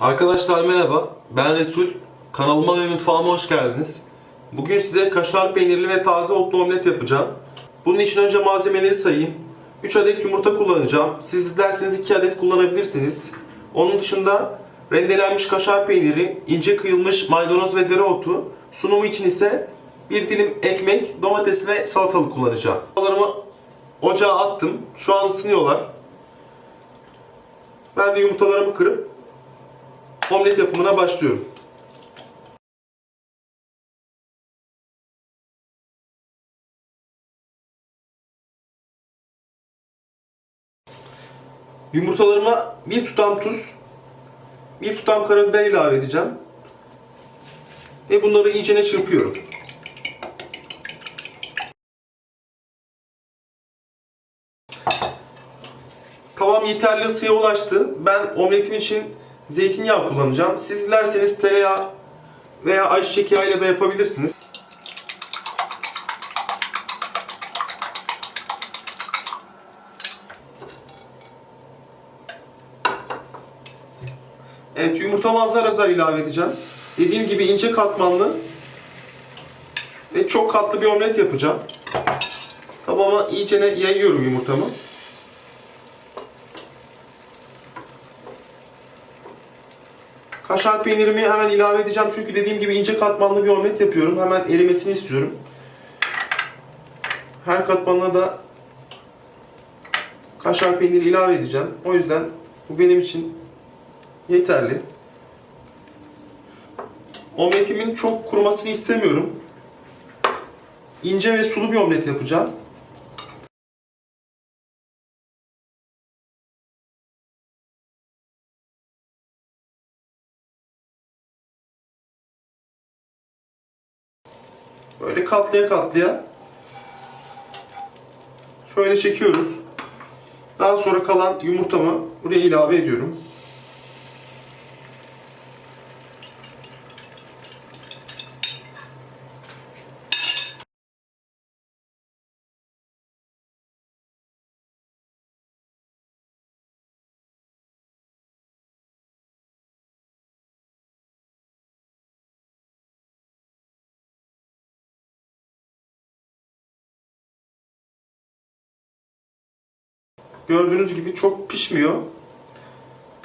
Arkadaşlar merhaba, ben Resul. Kanalıma ve mutfağıma hoş geldiniz. Bugün size kaşar peynirli ve taze otlu omlet yapacağım. Bunun için önce malzemeleri sayayım. 3 adet yumurta kullanacağım. Siz isterseniz 2 adet kullanabilirsiniz. Onun dışında rendelenmiş kaşar peyniri, ince kıyılmış maydanoz ve dereotu, sunumu için ise bir dilim ekmek, domates ve salatalık kullanacağım. Yumurtalarımı ocağa attım. Şu an ısınıyorlar. Ben de yumurtalarımı kırıp omlet yapımına başlıyorum. Yumurtalarıma bir tutam tuz, bir tutam karabiber ilave edeceğim. Ve bunları iyicene çırpıyorum. Tavam yeterli ısıya ulaştı. Ben omletim için zeytinyağı kullanacağım. Siz dilerseniz tereyağı veya ayçiçek yağıyla da yapabilirsiniz. Evet yumurtamı azar azar ilave edeceğim. Dediğim gibi ince katmanlı ve çok katlı bir omlet yapacağım. Tabağıma iyicene yayıyorum yumurtamı. Kaşar peynirimi hemen ilave edeceğim çünkü dediğim gibi ince katmanlı bir omlet yapıyorum. Hemen erimesini istiyorum. Her katmanına da kaşar peyniri ilave edeceğim. O yüzden bu benim için yeterli. Omletimin çok kurumasını istemiyorum. İnce ve sulu bir omlet yapacağım. Böyle katlıya katlıya şöyle çekiyoruz. Daha sonra kalan yumurtamı buraya ilave ediyorum. Gördüğünüz gibi çok pişmiyor.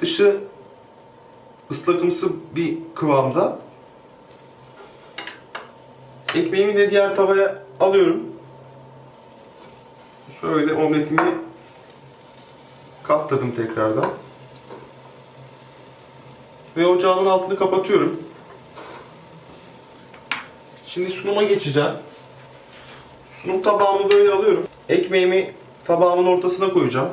Dışı ıslakımsı bir kıvamda. Ekmeğimi de diğer tavaya alıyorum. Şöyle omletimi katladım tekrardan. Ve ocağımın altını kapatıyorum. Şimdi sunuma geçeceğim. Sunum tabağımı böyle alıyorum. Ekmeğimi tabağımın ortasına koyacağım.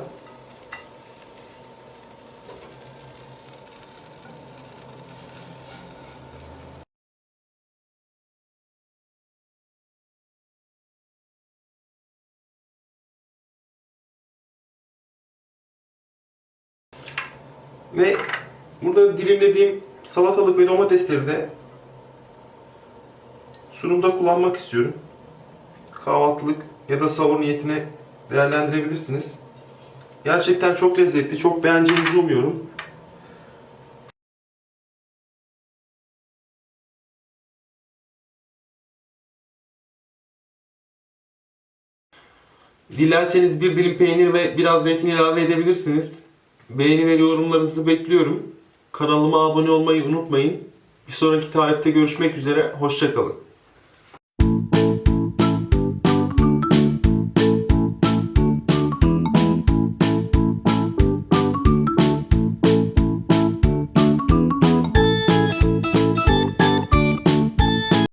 Ve burada dilimlediğim salatalık ve domatesleri de sunumda kullanmak istiyorum. Kahvaltılık ya da sahur niyetine değerlendirebilirsiniz. Gerçekten çok lezzetli, çok beğeneceğinizi umuyorum. Dilerseniz bir dilim peynir ve biraz zeytin ilave edebilirsiniz. Beğeni ve yorumlarınızı bekliyorum. Kanalıma abone olmayı unutmayın. Bir sonraki tarifte görüşmek üzere. Hoşçakalın.